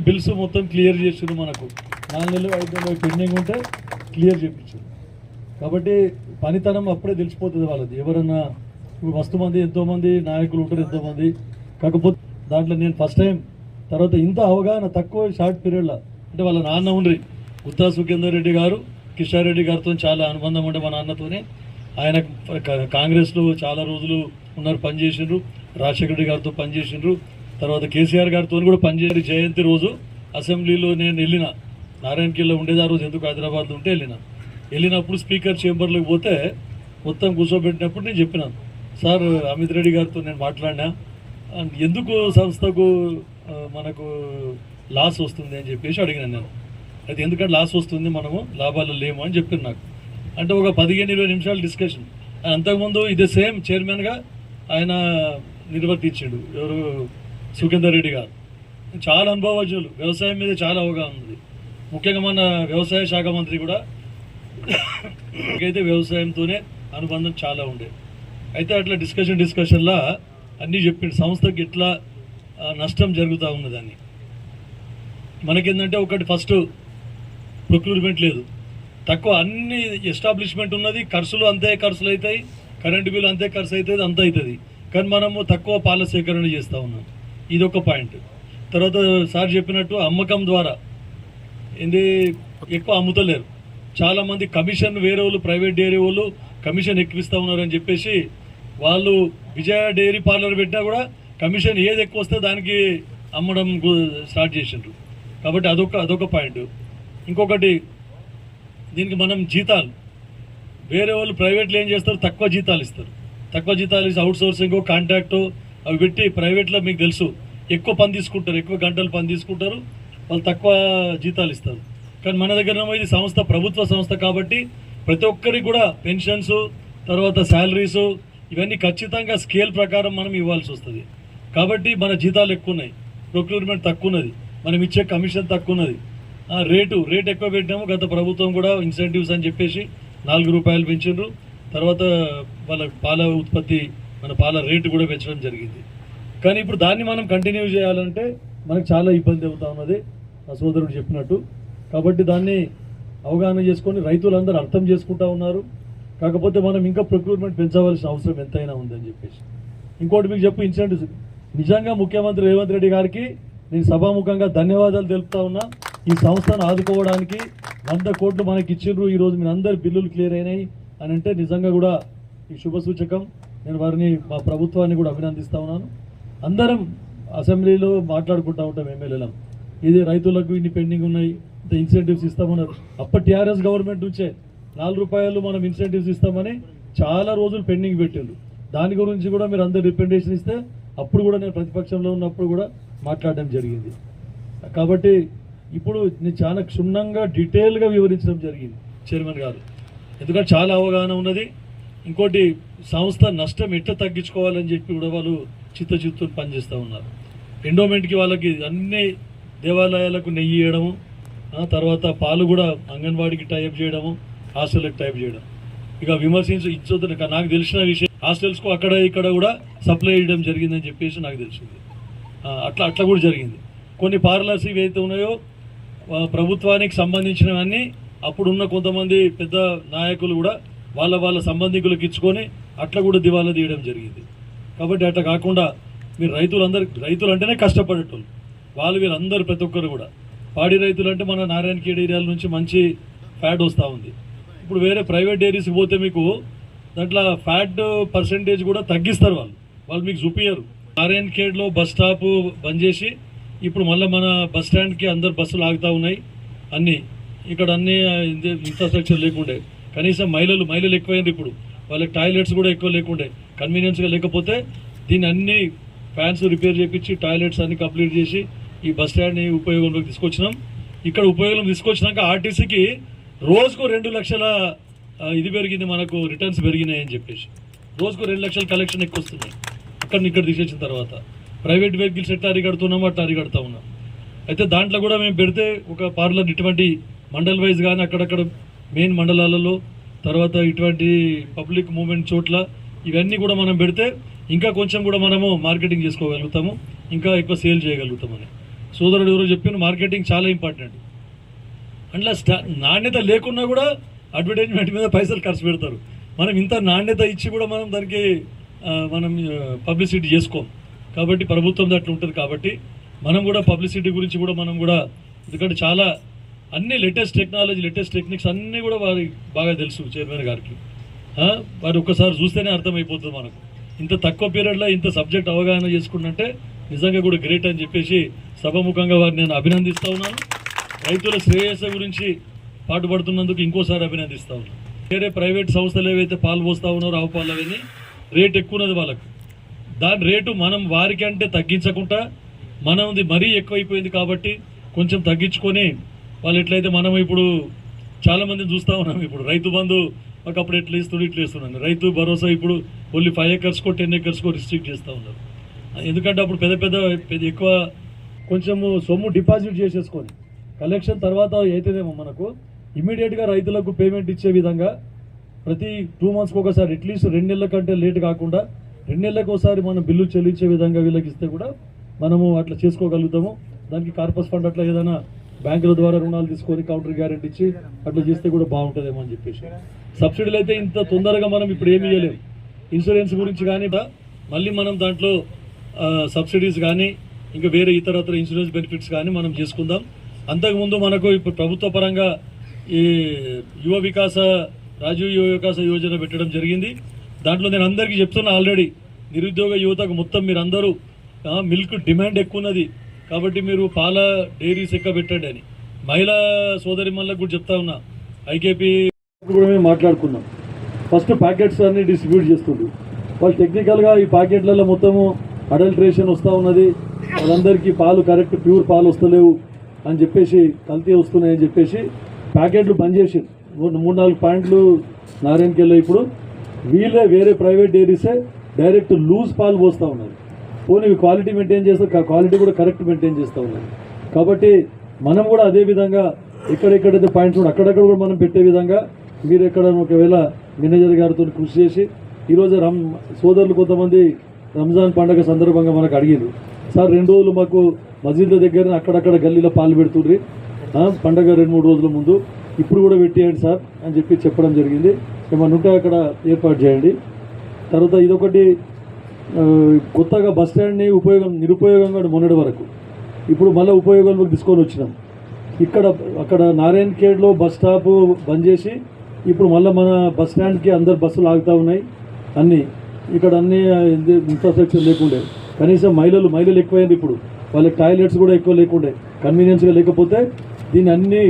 Bank bills మొత్తం clear చేసిండ్రు మనకు. నాలుగు నెలలు ఐదు నెలలు పెండింగ్ ఉంటే క్లియర్ చేయించారు కాబట్టి పనితనం అప్పుడే తెలిసిపోతుంది వాళ్ళది. ఎవరన్నా ఇప్పుడు మస్తు మంది ఎంతోమంది నాయకులు ఉంటారు ఎంతోమంది కాకపోతే దాంట్లో నేను ఫస్ట్ టైం తర్వాత ఇంత అవగాహన తక్కువ షార్ట్ పీరియడ్లో అంటే వాళ్ళ నాన్న ఉండ్రి ఉత్తా సుఖేందర్ రెడ్డి గారు కిషోర్ రెడ్డి గారితో చాలా అనుబంధం ఉండే మా నాన్నతోనే. ఆయన కాంగ్రెస్లో చాలా రోజులు ఉన్నారు పనిచేసిండ్రు. రాజశేఖర రెడ్డి గారితో పనిచేసిండ్రు. తర్వాత కేసీఆర్ గారితో కూడా పనిచేసి జయంతి రోజు అసెంబ్లీలో నేను వెళ్ళిన. నారాయణఖేడ్లో ఉండేది ఆ రోజు ఎందుకు హైదరాబాద్లో ఉంటే వెళ్ళిన. వెళ్ళినప్పుడు స్పీకర్ చేంబర్లోకి పోతే మొత్తం కూర్చోబెట్టినప్పుడు నేను చెప్పినాను సార్ అమిత్ రెడ్డి గారితో నేను మాట్లాడినా. ఎందుకు సంస్థకు మనకు లాస్ వస్తుంది అని చెప్పేసి అడిగినాను నేను. అయితే ఎందుకంటే లాస్ వస్తుంది మనము లాభాలు లేము అని చెప్పారు నాకు. అంటే ఒక పదిహేను ఇరవై నిమిషాలు డిస్కషన్. అంతకుముందు ఇదే సేమ్ చైర్మన్గా ఆయన నిర్వర్తించాడు. ఎవరు? సుఖేందర్ రెడ్డి గారు. చాలా అనుభవజ్ఞులు. వ్యవసాయం మీద చాలా అవగాహన ఉంది. ముఖ్యంగా మన వ్యవసాయ శాఖ మంత్రి కూడా అయితే వ్యవసాయంతోనే అనుబంధం చాలా ఉండే. అయితే అట్లా డిస్కషన్ డిస్కషన్లా అన్నీ చెప్పిండు సంస్థకి ఎట్లా నష్టం జరుగుతూ ఉన్నదని. మనకేంటంటే ఒకటి ఫస్ట్ ప్రొక్యూర్మెంట్ లేదు. తక్కువ అన్ని ఎస్టాబ్లిష్మెంట్ ఉన్నది. ఖర్చులు అంతే ఖర్చులు అవుతాయి కరెంటు బిల్లు అంతే ఖర్చు అవుతుంది అంత అవుతుంది కానీ మనము తక్కువ పాల సేకరణ చేస్తూ ఉన్నాం. ఇది ఒక పాయింట్. తర్వాత సార్ చెప్పినట్టు అమ్మకం ద్వారా ఏంది ఎక్కువ అమ్ముతలేరు. చాలా మంది కమిషన్ వేరే వాళ్ళు ప్రైవేట్ డైరీ వాళ్ళు కమిషన్ ఎక్కువిస్తూ ఉన్నారని చెప్పేసి వాళ్ళు విజయ డైరీ పార్లర్ పెట్టినా కూడా కమిషన్ ఏది ఎక్కువ వస్తే దానికి అమ్మడం స్టార్ట్ చేసిండ్రు. కాబట్టి అదొక అదొక పాయింట్. ఇంకొకటి దీనికి మనం జీతాలు. వేరే వాళ్ళు ప్రైవేట్లో ఏం చేస్తారు? తక్కువ జీతాలు ఇస్తారు. తక్కువ జీతాలు ఇస్తే అవుట్ సోర్సింగ్ కాంట్రాక్టు అవి పెట్టి ప్రైవేట్లో మీకు తెలుసు. ఎక్కువ పని తీసుకుంటారు ఎక్కువ గంటలు పని తీసుకుంటారు వాళ్ళు తక్కువ జీతాలు ఇస్తారు. కానీ మన దగ్గర ఇది సంస్థ ప్రభుత్వ సంస్థ కాబట్టి ప్రతి ఒక్కరికి కూడా పెన్షన్స్ తర్వాత శాలరీస్ ఇవన్నీ ఖచ్చితంగా స్కేల్ ప్రకారం మనం ఇవ్వాల్సి వస్తుంది. కాబట్టి మన జీతాలు ఎక్కువ ఉన్నాయి ప్రొక్యూర్మెంట్ తక్కువ ఉన్నది మనం ఇచ్చే కమిషన్ తక్కువ ఉన్నది ఆ, రేటు రేట్ ఎక్కువ పెట్టినాము గత ప్రభుత్వం కూడా ఇన్సెంటివ్స్ అని చెప్పేసి నాలుగు రూపాయలు పెంచిండ్రు. తర్వాత వాళ్ళ పాల ఉత్పత్తి మన పాల రేటు కూడా పెంచడం జరిగింది. కానీ ఇప్పుడు దాన్ని మనం కంటిన్యూ చేయాలంటే మనకు చాలా ఇబ్బంది అవుతా ఉన్నది. నా సోదరుడు చెప్పినట్టు. కాబట్టి దాన్ని అవగాహన చేసుకొని రైతులందరూ అర్థం చేసుకుంటా ఉన్నారు. కాకపోతే మనం ఇంకా ప్రొక్యూర్మెంట్ పెంచవలసిన అవసరం ఎంతైనా ఉందని చెప్పేసి. ఇంకోటి మీకు చెప్పు ఇన్సిడెంట్ నిజంగా ముఖ్యమంత్రి రేవంత్ రెడ్డి గారికి నేను సభాముఖంగా ధన్యవాదాలు తెలుపుతా ఉన్నా. ఈ సంస్థను ఆదుకోవడానికి వంద కోట్లు మనకి ఇచ్చిండ్రు. ఈరోజు మీరు అందరు బిల్లులు క్లియర్ అయినాయి. అని అంటే నిజంగా కూడా ఈ శుభ సూచకం. నేను వారిని మా ప్రభుత్వాన్ని కూడా అభినందిస్తూ ఉన్నాను. అందరం అసెంబ్లీలో మాట్లాడుకుంటా ఉంటాం ఎమ్మెల్యేలం. ఇది రైతులకు ఇన్ని పెండింగ్ ఉన్నాయి ఇంత ఇన్సెంటివ్స్ ఇస్తామన్నారు. అప్పటి టీఆర్ఎస్ గవర్నమెంట్ నుంచే నాలుగు రూపాయలు మనం ఇన్సెంటివ్స్ ఇస్తామని చాలా రోజులు పెండింగ్ పెట్టారు దాని గురించి కూడా మీరు అందరు రిప్రజెంటేషన్ ఇస్తే అప్పుడు కూడా నేను ప్రతిపక్షంలో ఉన్నప్పుడు కూడా మాట్లాడడం జరిగింది. కాబట్టి ఇప్పుడు నేను చాలా క్షుణ్ణంగా డీటెయిల్గా వివరించడం జరిగింది చైర్మన్ గారు. ఎందుకంటే చాలా అవగాహన ఉన్నది. ఇంకోటి సంస్థ నష్టం ఎట్లా తగ్గించుకోవాలని చెప్పి కూడా వాళ్ళు చిత్తచిత్తు పనిచేస్తూ ఉన్నారు. ఎండోమెంట్కి వాళ్ళకి అన్ని దేవాలయాలకు నెయ్యి ఇవ్వడము తర్వాత పాలు కూడా అంగన్వాడికి టైప్ చేయడము హాస్టల్కి టైప్ చేయడం. ఇక విమర్శించి ఇచ్చొద్దు నాకు తెలిసిన విషయం హాస్టల్స్కు అక్కడ ఇక్కడ కూడా సప్లై చేయడం జరిగిందని చెప్పేసి నాకు తెలిసింది. అట్లా అట్లా కూడా జరిగింది. కొన్ని పార్లర్స్ ఏవైతే ఉన్నాయో ప్రభుత్వానికి సంబంధించినవన్నీ అప్పుడున్న కొంతమంది పెద్ద నాయకులు కూడా వాళ్ళ వాళ్ళ సంబంధికులకు ఇచ్చుకొని అట్లా కూడా దివాలా తీయడం జరిగింది. కాబట్టి అట్లా కాకుండా మీరు రైతులందరూ రైతులు అంటేనే కష్టపడేటోళ్ళు. వాళ్ళు వీళ్ళందరూ ప్రతి ఒక్కరు కూడా. పాడి రైతులు అంటే మన నారాయణఖేడ్ ఏరియాల నుంచి మంచి ఫ్యాట్ వస్తూ ఉంది. ఇప్పుడు వేరే ప్రైవేట్ డైరీస్కి పోతే మీకు దాంట్లో ఫ్యాట్ పర్సంటేజ్ కూడా తగ్గిస్తారు వాళ్ళు. వాళ్ళు మీకు చూపియరు నారాయణఖేడ్లో బస్ స్టాప్ బంద్ చేసి ఇప్పుడు మళ్ళీ మన బస్ స్టాండ్కి అందరు బస్సులు ఆగుతూ ఉన్నాయి. అన్నీ ఇక్కడ అన్నీ ఇన్ఫ్రాస్ట్రక్చర్ లేకుండే. కనీసం మహిళలు మహిళలు ఎక్కువైంది ఇప్పుడు. వాళ్ళకి టాయిలెట్స్ కూడా ఎక్కువ లేకుండే. కన్వీనియన్స్గా లేకపోతే దీన్ని అన్ని ఫ్యాన్స్ రిపేర్ చేయించి టాయిలెట్స్ అన్ని కంప్లీట్ చేసి ఈ బస్ స్టాండ్ని ఉపయోగంలోకి తీసుకొచ్చినాం. ఇక్కడ ఉపయోగం తీసుకొచ్చినాక ఆర్టీసీకి రోజుకు రెండు లక్షల ఇది పెరిగింది మనకు రిటర్న్స్ పెరిగినాయి అని చెప్పేసి. రోజుకు రెండు లక్షల కలెక్షన్ ఎక్కువ వస్తున్నాయి. అక్కడ ఇక్కడ తీసేసిన తర్వాత. ప్రైవేట్ వెహికల్స్ ఎట్లా అరిగడుతున్నామో అట్లా అరిగడుతూ ఉన్నాం. అయితే దాంట్లో కూడా మేము పెడితే ఒక పార్లర్ ఇటువంటి మండల్ వైజ్ కానీ అక్కడక్కడ మెయిన్ మండలాలలో తర్వాత ఇటువంటి పబ్లిక్ మూమెంట్ చోట్ల ఇవన్నీ కూడా మనం పెడితే ఇంకా కొంచెం కూడా మనము మార్కెటింగ్ చేసుకోగలుగుతాము ఇంకా ఎక్కువ సేల్ చేయగలుగుతామని. సోదరుడు ఎవరో చెప్పిన మార్కెటింగ్ చాలా ఇంపార్టెంట్. అందులో స్టా నాణ్యత లేకున్నా కూడా అడ్వర్టైజ్మెంట్ మీద పైసలు ఖర్చు పెడతారు. మనం ఇంత నాణ్యత ఇచ్చి కూడా మనం దానికి మనం పబ్లిసిటీ చేసుకోం. కాబట్టి ప్రభుత్వం అట్లా ఉంటుంది కాబట్టి మనం కూడా పబ్లిసిటీ గురించి కూడా మనం కూడా ఎందుకంటే చాలా అన్ని లేటెస్ట్ టెక్నాలజీ లేటెస్ట్ టెక్నిక్స్ అన్నీ కూడా వారి బాగా తెలుసు చైర్మన్ గారికి. వారు ఒక్కసారి చూస్తేనే అర్థమైపోతుంది మనకు. ఇంత తక్కువ పీరియడ్లో ఇంత సబ్జెక్ట్ అవగాహన చేసుకున్నంటే నిజంగా కూడా గ్రేట్ అని చెప్పేసి సభముఖంగా వారిని నేను అభినందిస్తూ ఉన్నాను. రైతుల శ్రేయస్సు గురించి పాటుపడుతున్నందుకు ఇంకోసారి అభినందిస్తూ ఉన్నాను. వేరే ప్రైవేట్ సంస్థలు ఏవైతే పాలు పోస్తూ ఉన్నారో ఆవు పాలు అవన్నీ రేట్ ఎక్కువ ఉన్నది వాళ్ళకు. దాని రేటు మనం వారికి అంటే తగ్గించకుండా మనది మరీ ఎక్కువైపోయింది కాబట్టి కొంచెం తగ్గించుకొని వాళ్ళు ఎట్లయితే మనం ఇప్పుడు చాలామందిని చూస్తూ ఉన్నాం ఇప్పుడు. రైతు బంధు మాకు అప్పుడు ఎట్లా ఇస్తుంది ఇట్లా ఇస్తున్నాను రైతు భరోసా ఇప్పుడు ఓన్లీ ఫైవ్ ఎకర్స్కో టెన్ ఎకర్స్కో రిస్ట్రిక్ట్ చేస్తూ ఉన్నారు. ఎందుకంటే అప్పుడు పెద్ద పెద్ద పెద్ద ఎక్కువ కొంచెము సొమ్ము డిపాజిట్ చేసేసుకొని కలెక్షన్ తర్వాత అయితేనేమో మనకు ఇమీడియట్గా రైతులకు పేమెంట్ ఇచ్చే విధంగా ప్రతి టూ మంత్స్కి ఒకసారి అట్లీస్ట్ రెండు నెలల కంటే లేట్ కాకుండా రెండు నెలలకు ఒకసారి మనం బిల్లు చెల్లించే విధంగా వీళ్ళకి ఇస్తే కూడా మనము అట్లా చేసుకోగలుగుతాము. దానికి కార్పస్ ఫండ్ అట్లా ఏదైనా బ్యాంకుల ద్వారా రుణాలు తీసుకొని కౌంటర్ గ్యారెంటీ ఇచ్చి అట్లా చేస్తే కూడా బాగుంటుందేమో అని చెప్పేసి. సబ్సిడీలు అయితే ఇంత తొందరగా మనం ఇప్పుడు ఏమి ఇవ్వలేము ఇన్సూరెన్స్ గురించి కానీ మళ్ళీ మనం దాంట్లో సబ్సిడీస్ కానీ ఇంకా వేరే ఇతరత్ర ఇన్సూరెన్స్ బెనిఫిట్స్ కానీ మనం చేసుకుందాం. అంతకుముందు మనకు ఇప్పుడు ప్రభుత్వ పరంగా ఈ యువ వికాస రాజీవ్ యువ వికాస యోజన పెట్టడం జరిగింది. దాంట్లో నేను అందరికీ చెప్తున్నా ఆల్రెడీ నిరుద్యోగ యువతకు మొత్తం మీరందరూ మిల్క్ డిమాండ్ ఎక్కువ ఉన్నది. కాబట్టి మీరు పాల డైరీస్ ఎక్క పెట్టండి అని. మహిళా సోదరి కూడా చెప్తా ఉన్నా. ఐకేపీ కూడా మేము మాట్లాడుకున్నాం. ఫస్ట్ ప్యాకెట్స్ అన్ని డిస్ట్రిబ్యూట్ చేస్తుంది వాళ్ళు టెక్నికల్గా ఈ ప్యాకెట్లలో మొత్తము అడల్ట్రేషన్ వస్తూ ఉన్నది. వాళ్ళందరికీ పాలు కరెక్ట్ ప్యూర్ పాలు వస్తలేవు అని చెప్పేసి కల్తీ వస్తున్నాయని చెప్పేసి ప్యాకెట్లు బంద్ చేసి మూడు మూడు నాలుగు పాయింట్లు నారాయణకెళ్ళి ఇప్పుడు. వీళ్ళే వేరే ప్రైవేట్ డైరీసే డైరెక్ట్ లూజ్ పాలు పోస్తూ ఉన్నారు. పోనీ క్వాలిటీ మెయింటైన్ చేస్తే క్వాలిటీ కూడా కరెక్ట్ మెయింటైన్ చేస్తూ ఉన్నాం. కాబట్టి మనం కూడా అదే విధంగా ఎక్కడెక్కడైతే పాయింట్స్ కూడా అక్కడక్కడ కూడా మనం పెట్టే విధంగా మీరు ఎక్కడ ఒకవేళ మేనేజర్ గారితో కృషి చేసి ఈరోజు రమ్ సోదరులు కొంతమంది రంజాన్ పండగ సందర్భంగా మనకు అడిగారు సార్ రెండు రోజులు మాకు మసీదుల దగ్గర అక్కడక్కడ గల్లీలో పాలు పెడుతుండ్రి. పండగ రెండు మూడు రోజుల ముందు ఇప్పుడు కూడా పెట్టేయండి సార్ అని చెప్పి చెప్పడం జరిగింది. ఏమన్నా ఉంటే అక్కడ ఏర్పాటు చేయండి. తర్వాత ఇదొకటి కొత్తగా బస్ స్టాండ్ని ఉపయోగం నిరుపయోగంగా మొన్నటి వరకు. ఇప్పుడు మళ్ళీ ఉపయోగంలోకి తీసుకొని వచ్చినాం. ఇక్కడ అక్కడ నారాయణ ఖేడ్లో బస్ స్టాప్ బంద్ చేసి ఇప్పుడు మళ్ళీ మన బస్ స్టాండ్కి అందరు బస్సులు ఆగుతూ ఉన్నాయి. అన్నీ ఇక్కడ అన్నీ ఇన్ఫ్రాస్ట్రక్చర్ లేకుండే. కనీసం మహిళలు మహిళలు ఎక్కువైంది ఇప్పుడు. వాళ్ళకి టాయిలెట్స్ కూడా ఎక్కువ లేకుండే. కన్వీనియన్స్గా లేకపోతే దీన్ని అన్ని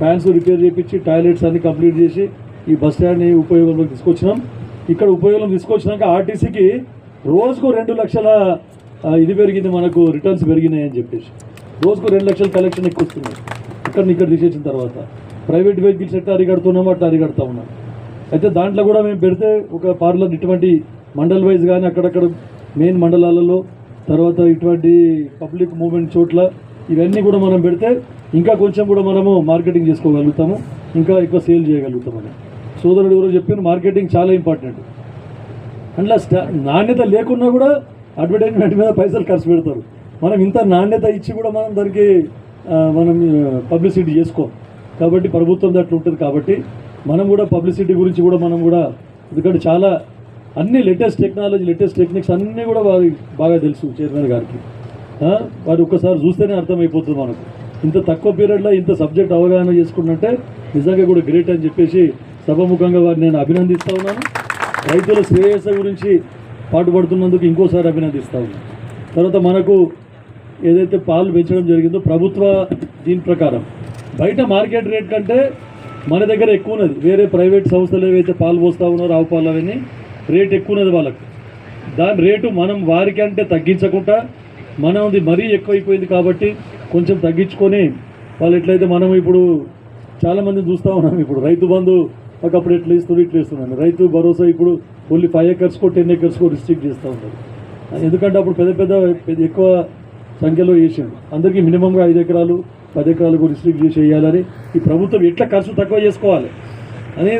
ఫ్యాన్స్ రిపేర్ చేయించి టాయిలెట్స్ అన్ని కంప్లీట్ చేసి ఈ బస్ స్టాండ్ని ఉపయోగంలోకి తీసుకొచ్చినాం. ఇక్కడ ఉపయోగం తీసుకొచ్చినాక ఆర్టీసీకి రోజుకు రెండు లక్షల ఇది పెరిగింది మనకు రిటర్న్స్ పెరిగినాయి అని చెప్పేసి. రోజుకు రెండు లక్షల కలెక్షన్ ఎక్కువ వస్తున్నాయి ఇక్కడ ఇక్కడ తీసేసిన తర్వాత. ప్రైవేట్ వెహికల్స్ ఎట్లా అరిగడుతున్నామో అట్లా అరిగడుతూ ఉన్నాం. అయితే దాంట్లో కూడా మేము పెడితే ఒక పార్లర్ ఇటువంటి మండల్ వైజ్ కానీ అక్కడక్కడ మెయిన్ మండలాలలో తర్వాత ఇటువంటి పబ్లిక్ మూవ్మెంట్ చోట్ల ఇవన్నీ కూడా మనం పెడితే ఇంకా కొంచెం కూడా మనము మార్కెటింగ్ చేసుకోగలుగుతాము ఇంకా ఎక్కువ సేల్ చేయగలుగుతామని. సోదరుడు ఎవరో చెప్పిన మార్కెటింగ్ చాలా ఇంపార్టెంట్ అందులో స్టా నాణ్యత లేకున్నా కూడా అడ్వర్టైజ్మెంట్ మీద పైసలు ఖర్చు పెడతారు. మనం ఇంత నాణ్యత ఇచ్చి కూడా మనం దానికి మనం పబ్లిసిటీ చేసుకోం. కాబట్టి ప్రభుత్వం అట్లా ఉంటుంది కాబట్టి మనం కూడా పబ్లిసిటీ గురించి కూడా మనం కూడా ఎందుకంటే చాలా అన్ని లేటెస్ట్ టెక్నాలజీ లేటెస్ట్ టెక్నిక్స్ అన్నీ కూడా వారి బాగా తెలుసు చైర్మన్ గారికి. వారు ఒక్కసారి చూస్తేనే అర్థమైపోతుంది మనకు. ఇంత తక్కువ పీరియడ్లో ఇంత సబ్జెక్ట్ అవగాహన చేసుకున్నంటే నిజంగా కూడా గ్రేట్ అని చెప్పేసి సభముఖంగా వారిని నేను అభినందిస్తూ ఉన్నాను. రైతుల శ్రేయస్స గురించి పాటుపడుతున్నందుకు ఇంకోసారి అభినందిస్తా తర్వాత మనకు ఏదైతే పాలు పెంచడం జరిగిందో ప్రభుత్వ దీని ప్రకారం. బయట మార్కెట్ రేట్ కంటే మన దగ్గర ఎక్కువ ఉన్నది వేరే ప్రైవేట్ సంస్థలు ఏవైతే పాలు పోస్తూ ఉన్నారో ఆవు పాలు అవన్నీ రేట్ ఎక్కువ ఉన్నది వాళ్ళకు. దాని రేటు మనం వారికి అంటే తగ్గించకుండా మనది మరీ ఎక్కువైపోయింది కాబట్టి కొంచెం తగ్గించుకొని వాళ్ళు ఎట్లయితే మనం ఇప్పుడు చాలామంది చూస్తూ ఉన్నాం ఇప్పుడు. రైతు బంధు ఒకప్పుడు ఎట్లా ఇస్తుంది ఇట్లా ఇస్తున్నాను రైతు భరోసా ఇప్పుడు ఓన్లీ ఫైవ్ ఎకర్స్కో టెన్ ఎకర్స్కో రిస్ట్రిక్ట్ చేస్తూ ఉన్నారు. ఎందుకంటే అప్పుడు పెద్ద పెద్ద పెద్ద ఎక్కువ సంఖ్యలో వేసిండు అందరికీ మినిమంగా ఐదు ఎకరాలు పది ఎకరాలకు రిస్ట్రిక్ట్ చేసి వేయాలని ఈ ప్రభుత్వం ఎట్లా ఖర్చు తక్కువ చేసుకోవాలి? అని